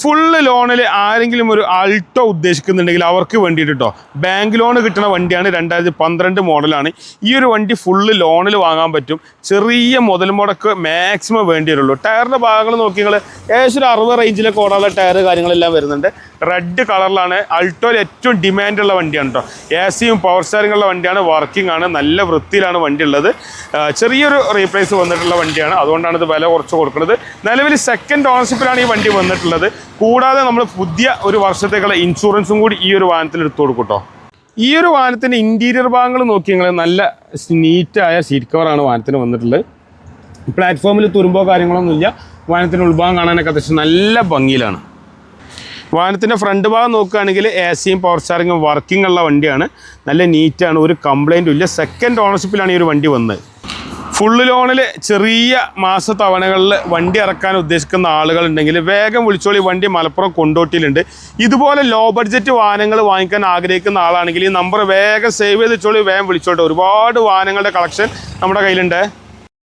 Full ലോണിൽ ആരെങ്കിലും ഒരു ആൾട്ടോ ഉദ്ദേശിക്കുന്നുണ്ടെങ്കിൽ അവർക്ക് വേണ്ടിയിട്ട് കേട്ടോ ബാങ്ക് ലോൺ കിട്ടുന്ന വണ്ടിയാണ് രണ്ടായിരത്തി പന്ത്രണ്ട് മോഡലാണ് ഈ ഒരു വണ്ടി ഫുള്ള് ലോണിൽ വാങ്ങാൻ പറ്റും. ചെറിയ മുതൽ മുടക്ക് മാക്സിമം വേണ്ടി വരുള്ളൂ. ടയറിന്റെ ഭാഗങ്ങൾ നോക്കി നിങ്ങൾ ഏകദേശം ഒരു അറുപത് റേഞ്ചിലൊക്കെ ഓടാനുള്ള ടയർ കാര്യങ്ങളെല്ലാം വരുന്നുണ്ട്. റെഡ് കളറിലാണ് അൾട്ടോയിൽ ഏറ്റവും ഡിമാൻഡുള്ള വണ്ടിയാണ് കേട്ടോ എ സിയും പവർ സ്റ്റാറിങ്ങുള്ള വണ്ടിയാണ്. വർക്കിംഗ് ആണ്. നല്ല വൃത്തിയിലാണ് വണ്ടി ഉള്ളത്. ചെറിയൊരു റീപ്ലേസ് വന്നിട്ടുള്ള വണ്ടിയാണ്. അതുകൊണ്ടാണ് ഇത് വില കുറച്ച് കൊടുക്കുന്നത്. നിലവിൽ സെക്കൻഡ് ഓണർഷിപ്പിലാണ് ഈ വണ്ടി വന്നിട്ടുള്ളത്. കൂടാതെ നമ്മൾ പുതിയ ഒരു വർഷത്തേക്കുള്ള ഇൻഷുറൻസും കൂടി ഈ ഒരു വാഹനത്തിൽ എടുത്തു കൊടുക്കും ഈ ഒരു വാഹനത്തിന്റെ ഇന്റീരിയർ ഭാഗങ്ങൾ നോക്കി നിങ്ങൾ നല്ല നീറ്റായ സീറ്റ് കവറാണ് വാഹനത്തിന് വന്നിട്ടുള്ളത്. പ്ലാറ്റ്ഫോമിൽ തുരുമ്പോ കാര്യങ്ങളൊന്നുമില്ല വാഹനത്തിന്റെ ഉൾഭാഗം കാണാനൊക്കെ അത്യാവശ്യം നല്ല ഭംഗിയിലാണ്. വാഹനത്തിന്റെ ഫ്രണ്ട് ഭാഗം നോക്കുകയാണെങ്കിൽ എ സിയും പവർ സ്റ്റാറിങ്ങും വർക്കിംഗ് ഉള്ള വണ്ടിയാണ്. നല്ല നീറ്റാണ് ഒരു കംപ്ലൈന്റും ഇല്ല. സെക്കൻഡ് ഓണർഷിപ്പിലാണ് ഈ ഒരു വണ്ടി വന്നത്. ഫുള്ള് ലോണിൽ ചെറിയ മാസ തവണകളിൽ വണ്ടി ഇറക്കാൻ ഉദ്ദേശിക്കുന്ന ആളുകളുണ്ടെങ്കിൽ വേഗം വിളിച്ചോളി വണ്ടി മലപ്പുറം കൊണ്ടോട്ടിയിലുണ്ട്. ഇതുപോലെ ലോ ബഡ്ജറ്റ് വാഹനങ്ങൾ വാങ്ങിക്കാൻ ആഗ്രഹിക്കുന്ന ആളാണെങ്കിൽ ഈ നമ്പർ വേഗം സേവ് ചെയ്ത് വെച്ചോളി വേഗം വിളിച്ചോട്ടെ. ഒരുപാട് വാഹനങ്ങളുടെ കളക്ഷൻ നമ്മുടെ കയ്യിലുണ്ട്.